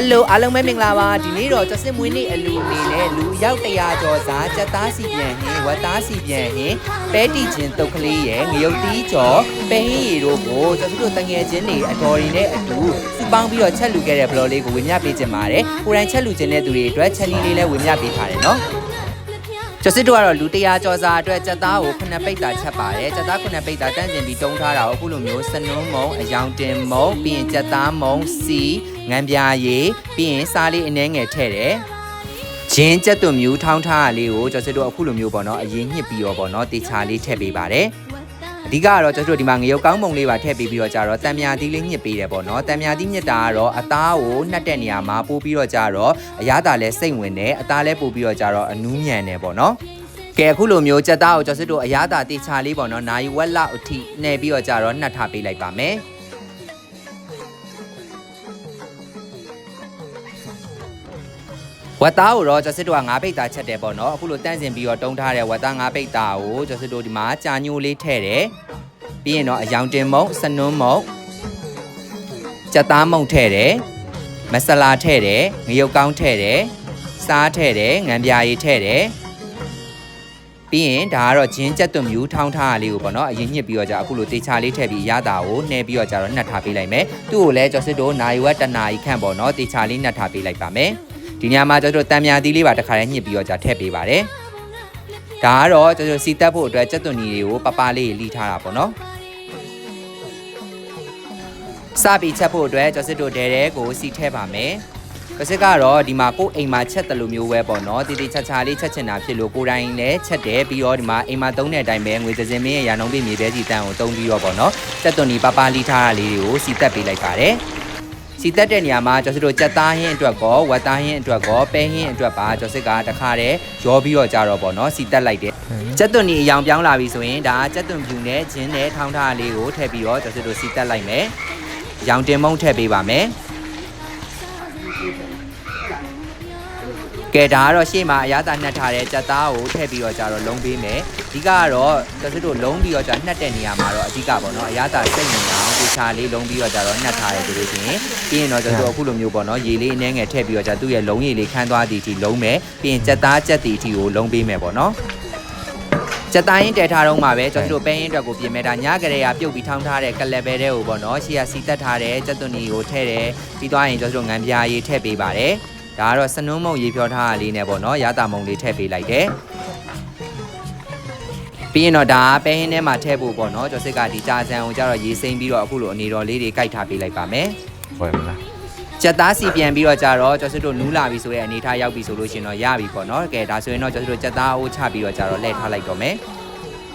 ဟယ်လိုအားလုံးပဲမင်္ဂလာပါဒီနေ့တော့ကျစစ်မွေးနေ့အလူအနေနဲ့လူရောက်100ကျော်စာစက်သားစီပြန်ဟင်းဝက်သားစီပြန်ဟင်းပဲတီချင်းတုတ်ကလေးရဲ့ငရုတ်တီးကျော်ပဲဟင်းရီတို့ကိုကျစစ်တို့တငယ်ချင်းတွေအတော်တွေနဲ့အတူစုပေါင်းပြီးတော့ချက်လူခဲ့တဲ့ဘလော်လေးကိုဝင်မြပေးခြင်းပါတယ်ကိုရိုင်းချက်လူခြင်းတဲ့သူတွေအတွက်ချက်လီလေးလည်းဝင်မြပေးထားတယ်နော် ကျစစ်တို့ကတော့လူ100ကျော်စာအတွက်စက်သားကိုခုနှစ်ပိတ်တာချက်ပါတယ်စက်သားခုနှစ်ပိတ်တာတန့်ကျင်ပြီးတုံးထားတာကိုအခုလိုမျိုးစနုံးမုံအယောင်တင်မုံပြီးရင်စက်သားမုံစီငံပြာရည်ပြီးရင်စားလေးအနှဲငယ်ထည့်တယ်ဂျင်းကြက်သွန်မျိုးထောင်းထားတာလေးကိုကျွန်တော်တို့အခုလိုမျိုးပေါ့နော်အရင်ညှစ်ပြီးတော့ပေါ့နော်တေချာလေးထည့်ပေးပါတယ် အဓိကကတော့ကျွန်တော်တို့ဒီမှာငရုတ်ကောင်းပုံလေးပါထည့်ပေးပြီးတော့ကြတော့တံမြာသီးလေးညှစ်ပေးတယ်ပေါ့နော်တံမြာသီးညှစ်တာကတော့အသားကိုနှက်တဲ့နေရာမှာပို့ပြီးတော့ကြတော့အရသာလဲစိတ်ဝင်တယ်အသားလဲပို့ပြီးတော့ကြတော့အနူးညံတယ်ပေါ့နော်ကဲအခုလိုမျိုးကြက်သားကိုကျွန်တော်တို့အရသာတေချာလေးပေါ့နော်နိုင်ဝက်လောက်အထိနှဲပြီးတော့ကြတော့နှက်ထားပေးလိုက်ပါမယ် ဝက်သားကိုတော့ကျစစ်တို့ကငါးပိတ်သားချက်တယ်ပေါ့နော်အခုလိုတန့်စင်ပြီးတော့တုံးထားတဲ့ဝက်သားငါးပိတ်သားကိုကျစစ်တို့ဒီမှာကြာညိုးလေးထည့်တယ်ပြီးရင်တော့အယောင်တင်မုံစနွန်းမုံကြက်သားမုံထည့်တယ်မဆလာထည့်တယ်ငရုတ်ကောင်းထည့်တယ်စားထည့်တယ်ငံပြာရည်ထည့်တယ်ပြီးရင်ဒါကတော့ဂျင်းကြက်သွန်မြူထောင်းထားတာလေးကိုပေါ့နော်အရင်ညှစ်ပြီးတော့じゃအခုလိုတေချာလေးထည့်ပြီးရတာကိုနှဲပြီးတော့じゃတော့နှက်ထားပေးလိုက်မယ်သူ့ကိုလည်းကျော်စစ်တို့နိုင်ဝက်တနာကြီးခန့်ပေါ့နော်တေချာလေးနှက်ထားပေးလိုက်ပါမယ် ဒီညမှာကျွန်တော်တို့တံမြာသီးလေးပါတစ်ခါလေးညှစ်ပြီးတော့じゃထည့်ပေးပါတယ်ဒါကတော့ကျွန်တော်စီတက်ဖို့အတွက်ကြက်သွန်ကြီးတွေကိုပပလေးလှီထားတာပေါ့နော်စပြီးချက်ဖို့အတွက်ကျော်စစ်တို့ဒဲတဲကိုစီထဲပါမယ်ကစစ်ကတော့ဒီမှာကိုယ်အိမ်မှာချက်တယ်လို့မျိုးပဲပေါ့နော်တီတီချာချာလေးချက်ချင်တာဖြစ်လို့ကိုယ်တိုင်လည်းချက်တယ်ပြီးတော့ဒီမှာအိမ်မှာသုံးတဲ့အတိုင်းပဲငွေစင်မင်းရဲ့ရာနှုန်းပြည့်မြေပဲစီတန်းကိုတုံးပြီးတော့ပေါ့နော်တက်သွန်ဒီပပလီထားတာလေးတွေကိုစီတက်ပေးလိုက်ပါတယ် စီတက်တဲ့နေရာမှာကျော်စစ်တို့ကြက်သားဟင်းအတွက်ကောဝက်သားဟင်းအတွက်ကောပဲဟင်းအတွက်ပါကျော်စစ်ကတခါတည်းရောပြီးတော့ကြတော့ပေါ့နော်စီတက်လိုက်တယ်ကြက်သွန်ဒီအယောင်ပြောင်းလာပြီဆိုရင်ဒါကြက်သွန်ဖြူနဲ့ဂျင်းနဲ့ထောင်းထားလေးကိုထည့်ပြီးတော့ကျော်စစ်တို့စီတက်လိုက်မယ်ရောင်တင်မုံထည့်ပေးပါမယ် ကဲဒါကတော့ရှေ့မှာအရသာနှက်ထားတဲ့ကြက်သားကိုထည့်ပြီးတော့ကြတော့လုံးပေးမယ်အဓိကကတော့တစတို့လုံးပြီးတော့ကြနှက်တဲ့နေရာမှာတော့အဓိကပေါ့နော်အရသာစိတ်နေအောင်ဒီချာလေးလုံးပြီးတော့ကြတော့နှက်ထားတယ်ဆိုလို့ရှိရင်ပြီးရင်တော့ကျတို့အခုလိုမျိုးပေါ့နော်ရေလေးအနှဲငယ်ထည့်ပြီးတော့ကြသူ့ရဲ့လုံးရည်လေးခန်းသွားသည်အထိလုံးမယ်ပြီးရင်ကြက်သားကြက်သည်အထိကိုလုံးပေးမယ်ပေါ့နော်ကြက်သားရင်တဲထားတော့မှပဲကျွန်တော်တို့ပဲရင်အတွက်ကိုပြင်မဲ့တာညကလေးကပြုတ်ပြီးထောင်းထားတဲ့ကလပ်ပဲတဲ့ကိုပေါ့နော်ရှေ့ကစီတက်ထားတဲ့ကြက်သွန်နီကိုထည့်တယ်ပြီးသွားရင်ကျွန်တော်တို့ငံပြားရေးထည့်ပေးပါတယ် ဒါကတော့စနုံးမုံရေဖြောထားတာလေးနဲ့ပေါ့နော်ရတာမုံလေးထည့်ပေးလိုက်တယ်ပြီးရင်တော့ဒါပဲဟင်းထဲမှာထည့်ဖို့ပေါ့နော်ကျော်စစ်ကဒီကြာစံကိုကြတော့ရေစိမ့်ပြီးတော့အခုလိုအနေတော်လေးတွေကြိုက်ထားပေးလိုက်ပါမယ်ဝယ်မလားကြက်သားစီပြန်ပြီးတော့ကြတော့ကျော်စစ်တို့နူးလာပြီဆိုတဲ့အနေထားရောက်ပြီဆိုလို့ရှင်တော့ရပြီပေါ့နော်ကဲဒါဆိုရင်တော့ကျော်စစ်တို့ကြက်သားအိုးချပြီးတော့ကြတော့လှည့်ထားလိုက်တော့မယ်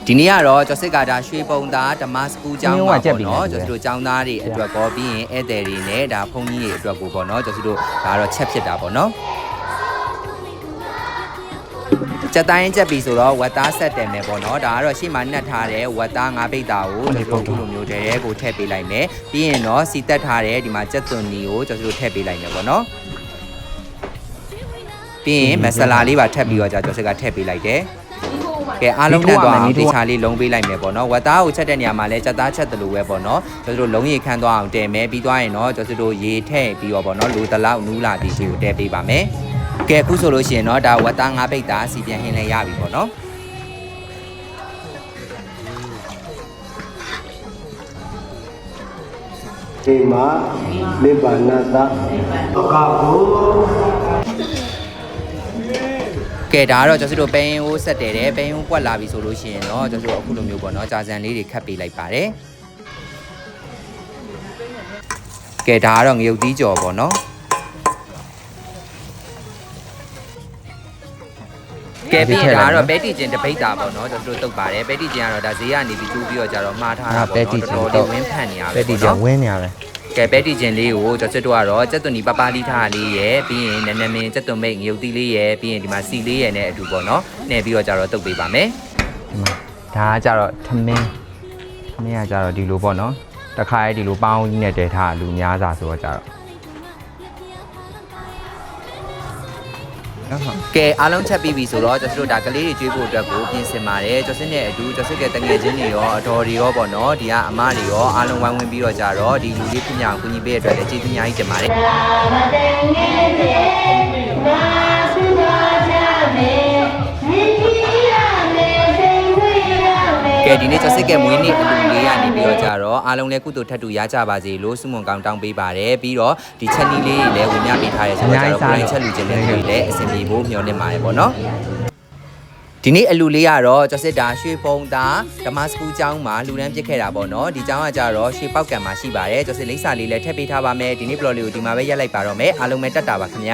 ဒီနေ့ကတော့ကျော်စစ်ကဒါရွှေပုံသားဓမ္မစကူကျောင်းမှာပေါ့နော်ကျော်စစ်တို့ကျောင်းသားတွေအတွက်ကောပြီးရင်ဧည့်သည်တွေနဲ့ဒါဖုန်းကြီးတွေအတွက်ကိုပေါ့နော်ကျော်စစ်တို့ဒါကတော့ချက်ဖြစ်တာပေါ့နော်ကြက်တိုင်းကြက်ပြီဆိုတော့ဝက်သားဆက်တယ်မယ်ပေါ့နော်ဒါကတော့ရှေ့မှာနှက်ထားတဲ့ဝက်သားငါးပိတ်တာကိုကျွန်တော်တို့လိုမျိုးတဲတဲ့ကိုထည့်ပေးလိုက်မယ်ပြီးရင်တော့စီတက်ထားတဲ့ဒီမှာကြက်သွန်နီကိုကျွန်တော်တို့ထည့်ပေးလိုက်မယ်ပေါ့နော်ပြီးရင်မဆလာလေးပါထပ်ပြီးတော့ကြာကျွန်တော်ကထည့်ပေးလိုက်တယ် ကဲအားလုံးနဲ့တော့အောင်တေချာလေးလုံးပေးလိုက်မယ်ပေါ့နော်ဝက်သားကိုချက်တဲ့နေရာမှာလဲချက်သားချက်တယ်လို့ပဲပေါ့နော်ကျွန်တော်တို့လုံးရေခန်းသွားအောင်တဲမယ်ပြီးသွားရင်တော့ကျွန်တော်တို့ရေထည့်ပြီးတော့ပေါ့နော်လူတလောက်နူးလာပြီးဒီကိုတဲပေးပါမယ်ကဲအခုဆိုလို့ရှိရင်တော့ဒါဝက်သားငါးပိတ်သားစီပြန်ဟင်းလဲရပြီပေါ့နော်ေမာနိဗ္ဗာနသကာဟုကဲ ဒါကတော့ကျွန်တော်တို့ပဲရင်ဟိုးဆက်တယ်တဲ့ပဲရင်ဟိုးပွက်လာပြီဆိုလို့ရှိရင်တော့ကျွန်တော်တို့အခုလိုမျိုးပေါ့နော်ကြာစံလေးတွေခတ်ပေးလိုက်ပါတယ်ကဲဒါကတော့ငရုတ်သီးကြော်ပေါ့နော်ကဲပြီးရင်ဒါကတော့ပဲတီကျင်တပိတ်တာပေါ့နော်ကျွန်တော်တို့တုတ်ပါတယ်ပဲတီကျင်ကတော့ဒါဈေးကနေပြီးတူးပြီးတော့ကြတော့မှားထားတာပေါ့နော်တော်တော်လေးဝင်းဖန်နေရပဲပဲတီပေါ့ကြောနော်င်ဝင်းနေရပဲ ကဲပဲတီကျင်လေးကိုကျွန်တော်တို့ကတော့စက်သွန်ဒီပပလီထားလေးရယ်ပြီးရင်နည်းနည်းမင်းစက်သွန်မိတ်ငရုတ်သီးလေးရယ်ပြီးရင်ဒီမှာစီလေးရယ်နဲ့အတူပေါ့နော်နှဲပြီးတော့ကြတော့တုတ်ပေးပါမယ်ဒီမှာဒါကကြတော့ထမင်းထမင်းကကြတော့ဒီလိုပေါ့နော်တခါရဲဒီလိုပေါင်းကြီးနဲ့တည်ထားလူများစာဆိုတော့ကြတော့ ကဲအားလုံးချက်ပြီးပြီဆိုတော့ကျွန်တော်တို့ဒါကလေးတွေကျွေးဖို့အတွက်ကိုပြင်ဆင်ပါတယ်ကျွန်တော်နဲ့အတူကျွန်တော်ကတငယ်ချင်းတွေရောအတော်တွေရောပေါ့နော်ဒီကအမတွေရောအားလုံးဝိုင်းဝန်းပြီးတော့ကြတော့ဒီလူလေးပြညာကိုကူညီပေးရတဲ့အတွက်လည်းကျေးဇူးအများကြီးတင်ပါတယ် ကဲဒီနေ့ကျော်စစ်ကဲမွေးနေ့အလူလေးကနေပြီးတော့ကြတော့အားလုံးလည်းကုသိုလ်ထပ်တူရကြပါစေလို့ဆုမွန်ကောင်းတောင်းပေးပါတယ်ပြီးတော့ဒီချက်နီလေးတွေလည်းဝင်မြပေးထားရဲဆိုတော့ကြတော့ကိုယ်တိုင်ချက်လူချင်းတဲ့တွေလည်းအဆင်ပြေဖို့မျှော်လင့်ပါတယ်ပေါ့နော်ဒီနေ့အလူလေးကတော့ကျော်စစ်တာရွှေဖုံသားဓမ္မစကူကျောင်းမှာလူရန်ပြစ်ခဲ့တာပေါ့နော်ဒီကျောင်းကကြတော့ရွှေပောက်ကံမှာရှိပါတယ်ကျော်စစ်လိပ်စာလေးလည်းထည့်ပေးထားပါမယ်ဒီနေ့ဘလော့လေးကိုဒီမှာပဲရက်လိုက်ပါတော့မယ်အားလုံးပဲတက်တာပါခင်ဗျ